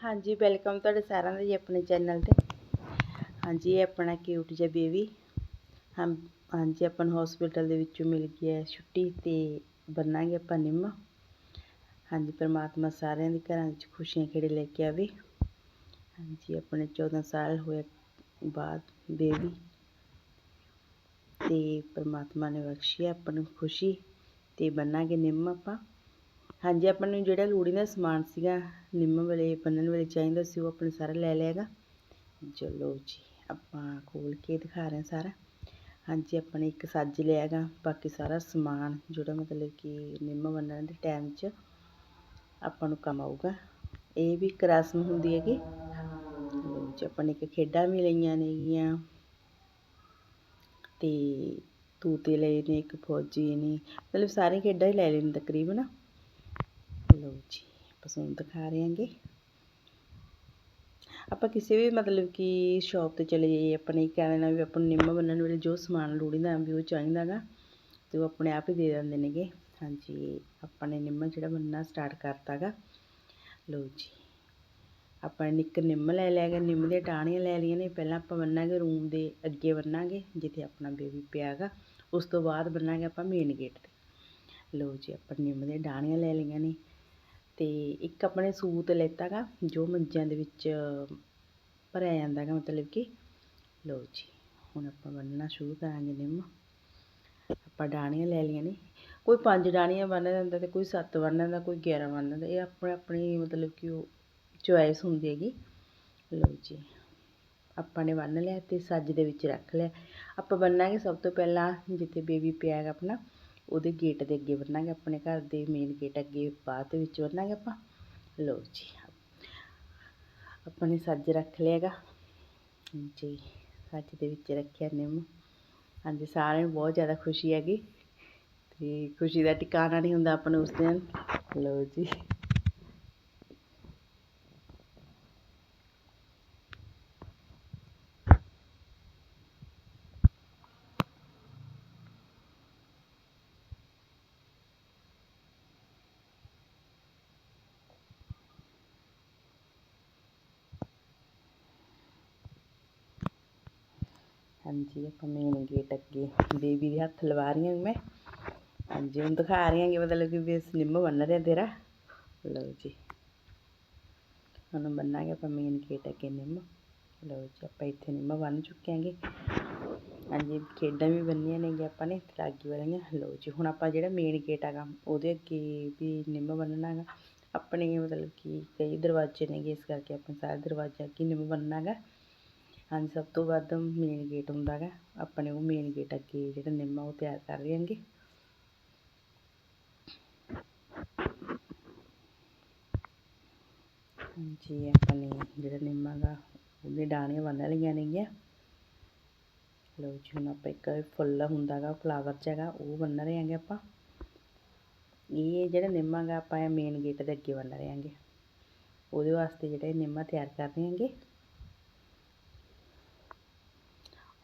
ਹਾਂਜੀ ਵੈਲਕਮ ਤੁਹਾਡੇ ਸਾਰਿਆਂ ਦਾ ਜੀ ਆਪਣੇ ਚੈਨਲ ਤੇ। ਹਾਂਜੀ, ਇਹ ਆਪਣਾ ਕਿਊਟ ਜਿਹਾ ਬੇਬੀ ਹਮ, ਹਾਂਜੀ, ਆਪਾਂ ਨੂੰ ਹਸਪੀਟਲ ਦੇ ਵਿੱਚੋਂ ਮਿਲ ਗਈ ਹੈ ਛੁੱਟੀ ਤੇ ਬੰਨਾਂਗੇ ਆਪਾਂ ਨਿੰਮ। ਹਾਂਜੀ, ਪ੍ਰਮਾਤਮਾ ਸਾਰਿਆਂ ਦੇ ਘਰਾਂ ਵਿੱਚ ਖੁਸ਼ੀਆਂ ਖੇੜੇ ਲੈ ਕੇ ਆਵੇ। ਹਾਂਜੀ, ਆਪਣੇ 14 ਸਾਲ ਹੋਏ ਬਾਅਦ ਬੇਬੀ ਤੇ ਪ੍ਰਮਾਤਮਾ ਨੇ ਬਖਸ਼ੀ ਆਪਾਂ ਨੂੰ ਖੁਸ਼ੀ ਤੇ ਬੰਨਾਂਗੇ ਨਿੰਮ ਆਪਾਂ। ਹਾਂਜੀ, ਆਪਾਂ ਨੂੰ ਜਿਹੜਾ ਲੋੜੀ ਦਾ ਸਮਾਨ ਸੀਗਾ, ਨਿੰਮ ਵੇਲੇ ਬੰਨਣ ਵੇਲੇ ਚਾਹੀਦਾ ਸੀ, ਉਹ ਆਪਣੇ ਸਾਰਾ ਲੈ ਲਿਆਗਾ। ਚਲੋ ਜੀ, ਆਪਾਂ ਖੋਲ ਕੇ ਦਿਖਾ ਰਹੇ ਹਾਂ ਸਾਰਾ। ਹਾਂਜੀ, ਆਪਾਂ ਨੇ ਇੱਕ ਸੱਜ ਲਿਆਗਾ, ਬਾਕੀ ਸਾਰਾ ਸਮਾਨ, ਜਿਹੜਾ ਮਤਲਬ ਕਿ ਨਿੰਮ ਬੰਨਣ ਦੇ ਟਾਈਮ 'ਚ ਆਪਾਂ ਨੂੰ ਕੰਮ ਆਊਗਾ। ਇਹ ਵੀ ਇੱਕ ਰਸਮ ਹੁੰਦੀ ਹੈਗੀ। ਲਓ ਆਪਾਂ ਨੇ ਇੱਕ ਖੇਡਾਂ ਵੀ ਲਈਆਂ ਨੇਗੀਆਂ। ਤੇ ਤੂਤੇ ਲਏ ਨੇ, ਇੱਕ ਫੌਜੀ ਨੇ, ਮਤਲਬ ਸਾਰੀਆਂ ਖੇਡਾਂ ਹੀ ਲੈ ਲੈਣ ਤਕਰੀਬਨ। ਜੀ ਆਪਾਂ ਤੁਹਾਨੂੰ ਦਿਖਾ ਰਹੇ ਹਾਂਗੇ ਆਪਾਂ ਕਿਸੇ ਵੀ ਮਤਲਬ ਕਿ ਸ਼ਾਪ ਤੇ ਚਲੇ ਜਾਈਏ, ਆਪਣੇ ਕਹਿ ਦੇਣਾ ਵੀ ਆਪਾਂ ਨੂੰ ਨਿੰਮ ਬੰਨਣ ਵੇਲੇ ਜੋ ਸਮਾਨ ਲੋੜੀਂਦਾ ਵੀ ਉਹ ਚਾਹੀਦਾਗਾ ਤੇ ਉਹ ਆਪਣੇ ਆਪ ਹੀ ਦੇ ਦਿੰਦੇ ਨੇਗੇ। ਹਾਂਜੀ, ਆਪਾਂ ਨੇ ਨਿੰਮ ਜਿਹੜਾ ਬੰਨਣਾ ਸਟਾਰਟ ਕਰਤਾਗਾ ਲਓ ਜੀ, ਆਪਾਂ ਨੇ ਇੱਕ ਨਿੰਮ ਲੈ ਲਿਆ ਗਿਆ ਨਿੰਮ ਦੀਆਂ ਟਾਹਣੀਆਂ ਲੈ ਲਈਆਂ ਨੇ। ਪਹਿਲਾਂ ਆਪਾਂ ਬੰਨਾਂਗੇ ਰੂਮ ਦੇ ਅੱਗੇ ਬੰਨਾਂਗੇ, ਜਿੱਥੇ ਆਪਣਾ ਬੇਬੀ ਪਿਆਗਾ ਉਸ ਤੋਂ ਬਾਅਦ ਬੰਨਾਂਗੇ ਆਪਾਂ ਮੇਨ ਗੇਟ ਤੇ। ਲਓ ਜੀ, ਆਪਾਂ ਨਿੰਮ ਦੀਆਂ ਡਾਹਣੀਆਂ ਲੈ ਲਈਆਂ ਨੇ। ਤੇ ਇੱਕ ਆਪਣੇ ਸੂਤ ਲੈਤਾਗਾ ਜੋ ਮੰਜਿਆਂ ਦੇ ਵਿੱਚ ਭਰਿਆ ਜਾਂਦਾਗਾ ਮਤਲਬ ਕਿ। ਲਓ ਜੀ, ਹੁਣ ਆਪਾਂ ਬੰਨਣਾ ਸ਼ੁਰੂ ਕਰਾਂਗੇ ਨਿੰਮ। ਆਪਾਂ ਡਾਣੀਆਂ ਲੈ ਲਈਆਂ ਨੇ। ਕੋਈ ਪੰਜ ਡਾਣੀਆਂ ਬੰਨ ਦਿੰਦਾ ਤੇ ਕੋਈ ਸੱਤ ਬੰਨ ਦਿੰਦਾ ਕੋਈ 11 ਬੰਨ ਦਿੰਦਾ ਇਹ ਆਪਣੇ ਆਪਣੀ ਮਤਲਬ ਕਿ ਉਹ ਚੁਆਇਸ ਹੁੰਦੀ ਹੈਗੀ। ਲਓ ਜੀ, ਆਪਾਂ ਨੇ ਬੰਨ ਲਿਆ ਤੇ ਸੱਜ ਦੇ ਵਿੱਚ ਰੱਖ ਲਿਆ। ਆਪਾਂ ਬੰਨਾਂਗੇ ਸਭ ਤੋਂ ਪਹਿਲਾਂ, ਜਿੱਥੇ ਬੇਬੀ ਪਿਆ ਹੈਗਾ ਆਪਣਾ। ਉਹਦੇ ਗੇਟ ਦੇ ਅੱਗੇ ਬੰਨਾਂਗੇ ਆਪਣੇ ਘਰ ਦੇ ਮੇਨ ਗੇਟ ਅੱਗੇ ਬਾਅਦ ਦੇ ਵਿੱਚ ਬੰਨਾਂਗੇ ਆਪਾਂ। ਲਓ ਜੀ, ਆਪਾਂ ਨੇ ਸੱਜ ਰੱਖ ਲਿਆ ਹੈਗਾ। ਜੀ, ਸੱਜ ਦੇ ਵਿੱਚ ਰੱਖਿਆ ਨਿੰਮ। ਹਾਂਜੀ, ਸਾਰਿਆਂ ਨੂੰ ਬਹੁਤ ਜ਼ਿਆਦਾ ਖੁਸ਼ੀ ਹੈਗੀ ਤੇ ਖੁਸ਼ੀ ਦਾ ਟਿਕਾਣਾ ਨਹੀਂ ਹੁੰਦਾ ਆਪਾਂ ਨੂੰ ਉਸ ਦਿਨ। ਲਓ ਜੀ। ਹਾਂਜੀ, ਆਪਾਂ ਮੇਨ ਗੇਟ ਅੱਗੇ ਬੇਬੀ ਦੇ ਹੱਥ ਲਵਾ ਰਹੀ ਹਾਂ ਮੈਂ। ਹਾਂਜੀ, ਹੁਣ ਦਿਖਾ ਰਹੀ ਹਾਂ ਕਿ ਮਤਲਬ ਕਿ ਵੀ ਨਿੰਮ ਬੰਨ ਰਿਹਾ ਤੇਰਾ। ਲਓ ਜੀ। ਹੁਣ ਬੰਨਾਂਗੇ ਆਪਾਂ ਮੇਨ ਗੇਟ ਅੱਗੇ ਨਿੰਮ। ਲਓ ਜੀ, ਆਪਾਂ ਇੱਥੇ ਨਿੰਮ ਬੰਨ ਚੁੱਕੇ ਆਂਗੇ ਹਾਂਜੀ, ਖੇਡਾਂ ਵੀ ਬੰਨੀਆਂ ਨੇਗੀਆਂ ਆਪਾਂ ਨੇ, ਤਰਾਗੀ ਵਾਲੀਆਂ। ਲਓ ਜੀ, ਹੁਣ ਆਪਾਂ ਜਿਹੜਾ ਮੇਨ ਗੇਟ ਹੈਗਾ, ਉਹਦੇ ਅੱਗੇ ਵੀ ਨਿੰਮ ਬੰਨਣਾ ਹੈਗਾ। ਆਪਣੇ ਮਤਲਬ ਕਿ ਕਈ ਦਰਵਾਜ਼ੇ ਨੇਗੇ, ਇਸ ਕਰਕੇ ਆਪਣੇ ਸਾਰੇ ਦਰਵਾਜ਼ੇ ਅੱਗੇ ਨਿੰਮ ਬੰਨਣਾ ਹੈਗਾ। ਹਾਂਜੀ ਸਭ ਤੋਂ ਵੱਧ ਮੇਨ ਗੇਟ ਹੁੰਦਾ ਗਾ ਆਪਣੇ ਉਹ ਮੇਨ ਗੇਟ ਅੱਗੇ ਜਿਹੜਾ ਨਿੰਮ ਆ ਉਹ ਤਿਆਰ ਕਰ ਰਹੇ ਹਾਂਗੇ ਹਾਂਜੀ ਆਪਣੇ ਜਿਹੜਾ ਨਿੰਮ ਹੈਗਾ ਉਹਦੇ ਡਾਣੀਆਂ ਬੰਨ ਲਈਆਂ ਨੇਗੀਆਂ ਲਓ ਜੀ ਹੁਣ ਆਪਾਂ ਇੱਕ ਫੁੱਲ ਹੁੰਦਾ ਗਾ ਫਲਾਵਰ ਚ ਹੈਗਾ ਉਹ ਬੰਨ ਰਹੇ ਹਾਂਗੇ ਆਪਾਂ ਇਹ ਜਿਹੜਾ ਨਿੰਮ ਹੈਗਾ ਆਪਾਂ ਮੇਨ ਗੇਟ ਦੇ ਅੱਗੇ ਬੰਨ ਰਹੇ ਹਾਂਗੇ ਉਹਦੇ ਵਾਸਤੇ ਜਿਹੜੇ ਨਿੰਮਾਂ ਤਿਆਰ ਕਰ ਰਹੇ ਹਾਂਗੇ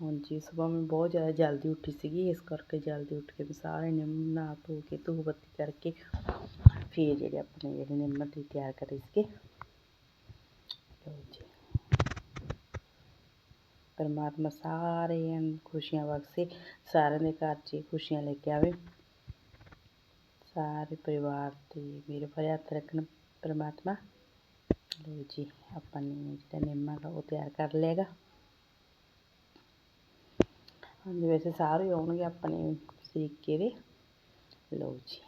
ਹਾਂਜੀ, ਸਵੇਰ ਮੈਂ ਬਹੁਤ ਜ਼ਿਆਦਾ ਜਲਦੀ ਉੱਠੀ ਸੀਗੀ, ਇਸ ਕਰਕੇ ਜਲਦੀ ਉੱਠ ਕੇ ਮੈਂ ਸਾਰੇ ਨਿੰਮ ਨਹਾ ਧੋ ਕੇ ਧੂਫ ਬੱਤੀ ਕਰਕੇ ਫਿਰ ਜਿਹੜੇ ਆਪਣੇ ਜਿਹੜੇ ਨਿੰਮ ਦੀ ਤਿਆਰ ਕਰੇ ਸੀਗੇ। ਲਓ ਜੀ। ਪਰਮਾਤਮਾ ਸਾਰਿਆਂ ਨੂੰ ਖੁਸ਼ੀਆਂ ਬਖਸ਼ੇ, ਸਾਰਿਆਂ ਦੇ ਘਰ 'ਚ ਖੁਸ਼ੀਆਂ ਲੈ ਕੇ ਆਵੇ। ਸਾਰੇ ਪਰਿਵਾਰ ਤੇ ਮੇਰੇ ਭਰੇ ਹੱਥ ਰੱਖਣ ਪਰਮਾਤਮਾ। ਲਓ ਜੀ, ਆਪਾਂ ਨੇ ਜਿਹੜਾ ਨਿੰਮ ਹੈਗਾ ਉਹ ਤਿਆਰ ਕਰ ਲਿਆਗਾ ਹਾਂਜੀ, ਵੈਸੇ ਸਾਰੇ ਆਉਣਗੇ ਆਪਣੇ ਤਰੀਕੇ ਦੇ। ਲਓ ਜੀ।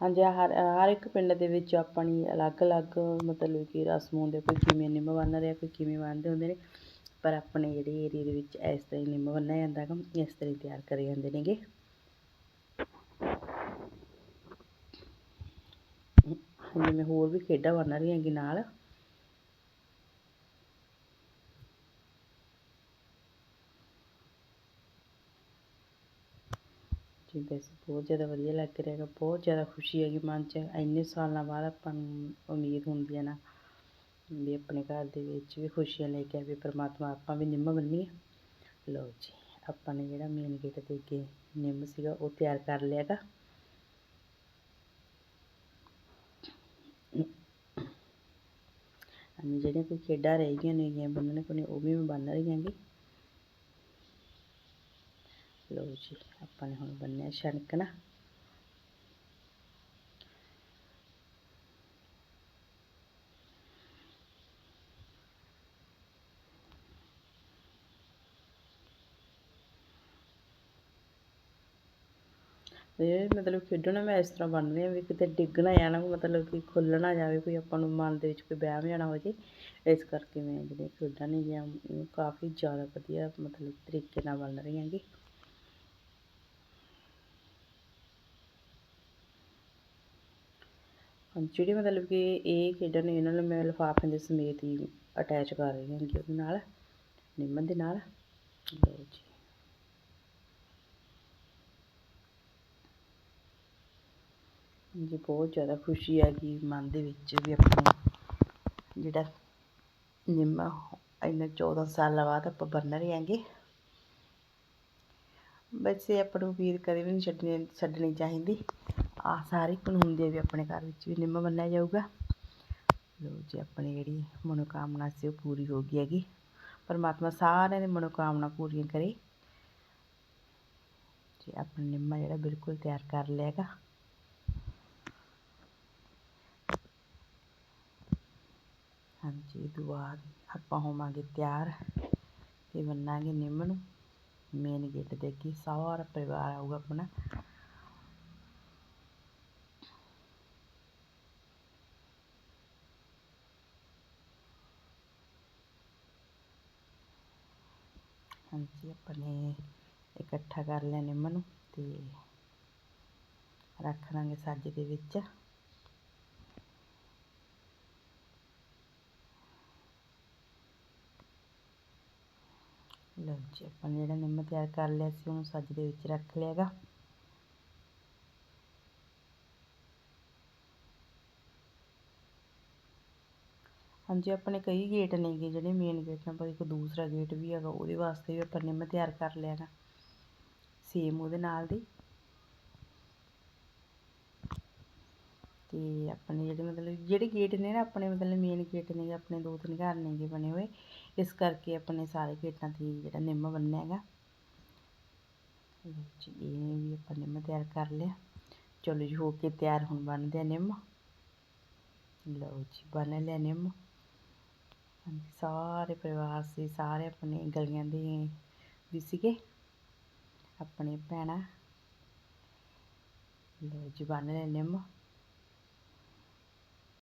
ਹਾਂਜੀ ਹਰ ਹਰ ਇੱਕ ਪਿੰਡ ਦੇ ਵਿੱਚ ਆਪਣੀ ਅਲੱਗ-ਅਲੱਗ ਮਤਲਬ ਕਿ ਰਸਮ ਹੁੰਦੇ ਕੋਈ ਕਿਵੇਂ ਨਿੰਮ ਬੰਨ ਰਿਹਾ, ਕੋਈ ਕਿਵੇਂ ਬੰਨ੍ਹਦੇ ਹੁੰਦੇ ਨੇ। ਪਰ ਆਪਣੇ ਜਿਹੜੇ ਏਰੀਏ ਦੇ ਵਿੱਚ ਇਸ ਤਰ੍ਹਾਂ ਹੀ ਨਿੰਮ ਬੰਨਿਆ ਜਾਂਦਾ ਹੈਗਾ, ਇਸ ਤਰ੍ਹਾਂ ਹੀ ਤਿਆਰ ਕਰੇ ਜਾਂਦੇ ਨੇਗੇ। ਜਿਵੇਂ ਹੋਰ ਵੀ ਖੇਡਾਂ ਬੰਨ ਰਹੀ ਹੈਗੀ ਨਾਲ। ਜੀ ਵੈਸੇ ਬਹੁਤ ਜ਼ਿਆਦਾ ਵਧੀਆ ਲੱਗ ਰਿਹਾ ਹੈਗਾ, ਬਹੁਤ ਜ਼ਿਆਦਾ ਖੁਸ਼ੀ ਹੈਗੀ ਮਨ 'ਚ। ਇੰਨੇ ਸਾਲਾਂ ਬਾਅਦ ਆਪਾਂ ਨੂੰ ਉਮੀਦ ਹੁੰਦੀ ਹੈ ਨਾ ਵੀ ਆਪਣੇ ਘਰ ਦੇ ਵਿੱਚ ਵੀ ਖੁਸ਼ੀਆਂ ਲੈ ਕੇ ਆਵੇ, ਪਰਮਾਤਮਾ ਆਪਾਂ ਵੀ ਨਿੰਮ ਬੰਨੀਏ ਲਓ ਜੀ, ਆਪਾਂ ਨੇ ਜਿਹੜਾ ਮੇਨ ਗੇਟ ਦੇ ਅੱਗੇ ਨਿੰਮ ਸੀਗਾ ਉਹ ਤਿਆਰ ਕਰ ਲਿਆ ਗਾ ਹਾਂਜੀ ਜਿਹੜੀਆਂ ਕੋਈ ਖੇਡਾਂ ਰਹਿ ਗਈਆਂ ਨੇਗੀਆਂ ਬੰਨਣ ਕੋਨੇ ਉਹ ਵੀ ਮੈਂ ਬੰਨ ਰਹੀ ਹੈਗੀ। ਲਓ ਜੀ, ਆਪਾਂ ਨੇ ਹੁਣ ਬੰਨਿਆ ਛਣਕ ਇਹ ਮਤਲਬ ਖੇਡਣਾ ਮੈਂ ਇਸ ਤਰ੍ਹਾਂ ਬਣ ਰਹੀ ਹਾਂ ਵੀ ਕਿਤੇ ਡਿੱਗ ਨਾ ਜਾਣਾ, ਮਤਲਬ ਕਿ ਖੁੱਲ੍ਹ ਨਾ ਜਾਵੇ, ਕੋਈ ਆਪਾਂ ਨੂੰ ਮਨ ਦੇ ਵਿੱਚ ਕੋਈ ਵਹਿਮ ਜਾਣਾ ਹੋ ਜੇ। ਇਸ ਕਰਕੇ ਮੈਂ ਜਿਹੜੀਆਂ ਖੇਡਾਂ ਨੇਗੀਆਂ ਕਾਫੀ ਜ਼ਿਆਦਾ ਵਧੀਆ ਮਤਲਬ ਤਰੀਕੇ ਨਾਲ ਬਣ ਰਹੀਆਂ ਹੈਗੀ ਜਿਹੜੀ ਮਤਲਬ ਕਿ ਇਹ ਖੇਡਾਂ ਨੇ, ਇਹਨਾਂ ਨੂੰ ਮੈਂ ਲਿਫਾਫੇ ਦੇ ਸਮੇਤ ਹੀ ਅਟੈਚ ਕਰ ਰਹੀ ਹਾਂਗੀ ਉਹਦੇ ਨਾਲ ਨਿੰਮਨ ਦੇ ਨਾਲ। ਲਓ ਜੀ। ਜੀ, ਬਹੁਤ ਜ਼ਿਆਦਾ ਖੁਸ਼ੀ ਹੈਗੀ ਮਨ ਦੇ ਵਿੱਚ ਵੀ ਆਪਣਾ ਜਿਹੜਾ ਨਿੰਮਾ ਇੰਨੇ 14 ਸਾਲਾਂ ਬਾਅਦ ਆਪਾਂ ਬੰਨ ਰਹੇ ਹਾਂਗੇ। ਵੈਸੇ ਆਪਾਂ ਨੂੰ ਉਮੀਦ ਕਦੇ ਵੀ ਨਹੀਂ ਛੱਡਣੀ ਛੱਡਣੀ ਚਾਹੀਦੀ। ਆ ਸਾਰੇ ਕਾਨੂੰਨ ਹੁੰਦੇ ਵੀ ਆਪਣੇ ਘਰ ਵਿੱਚ ਵੀ ਨਿੰਮ ਬੰਨਿਆ ਜਾਊਗਾ। ਲੋ ਜੀ, ਆਪਣੀ ਜਿਹੜੀ ਮਨੋਕਾਮਨਾ ਸੀ ਉਹ ਪੂਰੀ ਹੋ ਗਈ ਹੈਗੀ। ਪਰਮਾਤਮਾ ਸਾਰਿਆਂ ਦੀ ਮਨੋਕਾਮਨਾ ਪੂਰੀਆਂ ਕਰੇ। ਜੀ ਆਪਣਾ ਨਿੰਮਾ ਜਿਹੜਾ ਬਿਲਕੁਲ ਤਿਆਰ ਕਰ ਲਿਆਗਾ ਹਾਂਜੀ ਇਹ ਤੋਂ ਬਾਅਦ ਆਪਾਂ ਹੋਵਾਂਗੇ ਤਿਆਰ ਤੇ ਬੰਨਾਂਗੇ ਨਿੰਮ ਨੂੰ। ਮੇਨ ਗੇਟ ਦੇ ਅੱਗੇ ਸਾਰਾ ਪਰਿਵਾਰ ਆਊਗਾ ਆਪਣਾ। ਹਾਂਜੀ, ਆਪਣੇ ਇਕੱਠਾ ਕਰ ਲਿਆ ਨਿੰਮ ਨੂੰ ਤੇ ਰੱਖ ਲਾਂਗੇ ਸੱਜ ਦੇ ਵਿੱਚ। ਲਓ ਜੀ, ਆਪਾਂ ਜਿਹੜਾ ਨਿੰਮ ਤਿਆਰ ਕਰ ਲਿਆ ਸੀ, ਉਹਨੂੰ ਸੱਜ ਦੇ ਵਿੱਚ ਰੱਖ ਲਿਆਗਾ। ਹਾਂਜੀ, ਆਪਣੇ ਕਈ ਗੇਟ ਨੇਗੇ ਜਿਹੜੇ ਮੇਨ ਗੇਟ ਨੇ ਪਰ ਇੱਕ ਦੂਸਰਾ ਗੇਟ ਵੀ ਹੈਗਾ, ਉਹਦੇ ਵਾਸਤੇ ਵੀ ਆਪਾਂ ਨਿੰਮ ਤਿਆਰ ਕਰ ਲਿਆ ਨਾ ਸੇਮ ਉਹਦੇ ਨਾਲ ਦੀ। ਤੇ ਆਪਣੇ ਜਿਹੜੇ ਮਤਲਬ ਜਿਹੜੇ ਗੇਟ ਨੇ ਨਾ, ਆਪਣੇ ਮਤਲਬ ਮੇਨ ਗੇਟ ਨੇ, ਆਪਣੇ ਦੋ ਤਿੰਨ ਘਰ ਨੇਗੇ ਬਣੇ ਹੋਏ, ਇਸ ਕਰਕੇ ਆਪਣੇ ਸਾਰੇ ਗੇਟਾਂ ਤੇ ਜਿਹੜਾ ਨਿੰਮ ਬੰਨਿਆ ਹੈਗਾ। ਜੀ ਇਹ ਵੀ ਆਪਾਂ ਨਿੰਮ ਤਿਆਰ ਕਰ ਲਿਆ। ਚਲੋ ਜੀ, ਹੋ ਕੇ ਤਿਆਰ ਹੁਣ ਬਣਦੇ ਆ ਨਿੰਮ। ਲਓ ਜੀ, ਬਣ ਲਿਆ ਨਿੰਮ। ਸਾਰੇ ਪਰਿਵਾਰ ਸੀ, ਸਾਰੇ ਆਪਣੇ ਗਲੀਆਂ ਦੇ ਵੀ ਸੀਗੇ। ਆਪਣੇ ਭੈਣਾਂ। ਲਓ ਜੀ, ਬਣ ਲਿਆ ਨਿੰਮ।